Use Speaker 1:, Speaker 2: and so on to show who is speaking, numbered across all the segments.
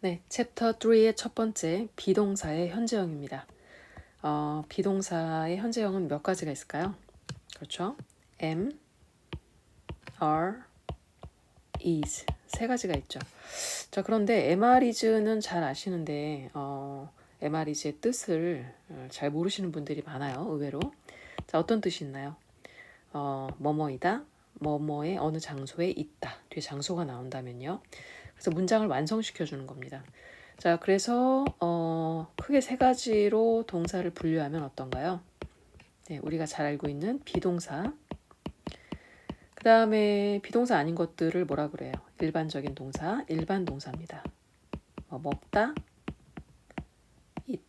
Speaker 1: 네, 챕터 3의 첫 번째 비동사의 현재형입니다. 어, 비동사의 현재형은 몇 가지가 있을까요? 그렇죠? am, are, is 세 가지가 있죠. 자, 그런데 am, is는 잘 아시는데 어, am, is의 뜻을 어, 잘 모르시는 분들이 많아요. 의외로. 자, 어떤 뜻이 있나요? 어, 뭐뭐이다, 뭐뭐의 어느 장소에 있다. 뒤에 장소가 나온다면요. 그래서 문장을 완성시켜 주는 겁니다. 자, 그래서 어, 크게 세 가지로 동사를 분류하면 어떤가요? 네, 우리가 잘 알고 있는 비동사. 그 다음에 비동사 아닌 것들을 뭐라 그래요? 일반적인 동사, 일반 동사입니다. 뭐, 먹다, eat,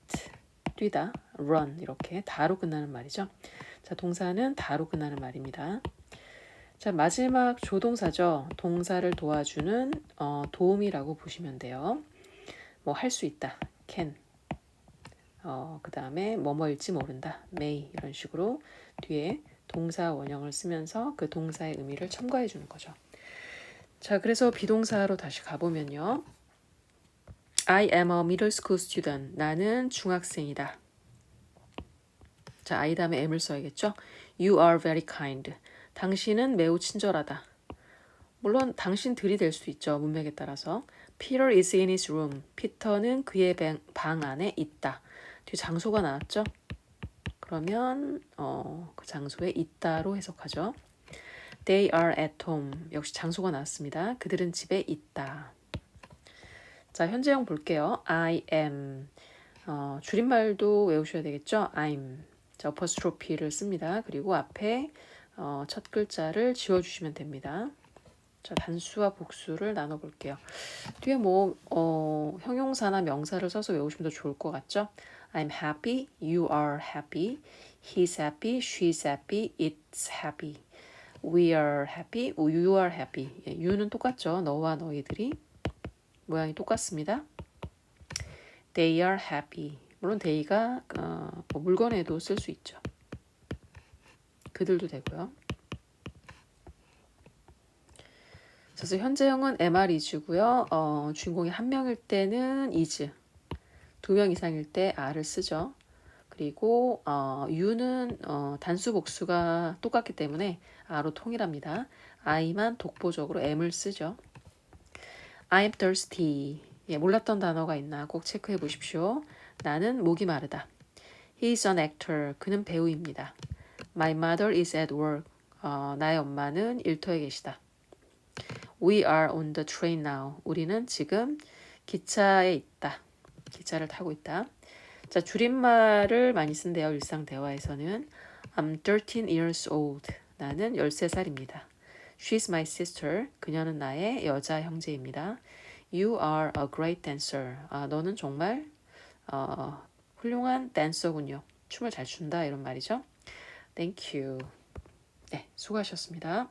Speaker 1: 뛰다, run 이렇게 다로 끝나는 말이죠. 자, 동사는 다로 끝나는 말입니다. 자, 마지막 조동사죠. 동사를 도와주는 어, 도움이라고 보시면 돼요. 뭐 할 수 있다. can. 어, 그 다음에 뭐뭐일지 모른다. may 이런 식으로 뒤에 동사 원형을 쓰면서 그 동사의 의미를 첨가해 주는 거죠. 자, 그래서 비동사로 다시 가보면요. I am a middle school student. 나는 중학생이다. 자, I 다음에 am을 써야겠죠. You are very kind. 당신은 매우 친절하다. 물론 당신들이 될 수 있죠. 문맥에 따라서. Peter is in his room. 피터는 그의 방 안에 있다. 뒤에 장소가 나왔죠. 그러면 어, 그 장소에 있다로 해석하죠. They are at home. 역시 장소가 나왔습니다. 그들은 집에 있다. 자, 현재형 볼게요. I am. 어, 줄임말도 외우셔야 되겠죠. I'm. 자, 어퍼스트로피를 씁니다. 그리고 앞에 어, 첫 글자를 지워주시면 됩니다. 자, 단수와 복수를 나눠볼게요. 뒤에 뭐 어, 형용사나 명사를 써서 외우시면 더 좋을 것 같죠? I'm happy, you are happy, he's happy, she's happy, it's happy. We are happy, you are happy. 예, you는 똑같죠? 너와 너희들이 모양이 똑같습니다. They are happy. 물론 they가 어, 뭐 물건에도 쓸 수 있죠. 그들도 되고요. 그래서 현재형은 MR 이즈고요. 어, 주인공이 한 명일 때는 이즈, 두 명 이상일 때 R을 쓰죠. 그리고 어, U는 어, 단수 복수가 똑같기 때문에 R로 통일합니다. I만 독보적으로 M을 쓰죠. I'm thirsty. 예, 몰랐던 단어가 있나 꼭 체크해 보십시오. 나는 목이 마르다. He's an actor. 그는 배우입니다. My mother is at work. 어, 나의 엄마는 일터에 계시다. We are on the train now. 우리는 지금 기차에 있다. 기차를 타고 있다. 자, 줄임말을 많이 쓴대요. 일상 대화에서는. I'm 13 years old. 나는 13살입니다. She's my sister. 그녀는 나의 여자 형제입니다. You are a great dancer. 아, 너는 정말 어, 훌륭한 댄서군요. 춤을 잘 춘다 이런 말이죠. Thank you. 네, 수고하셨습니다.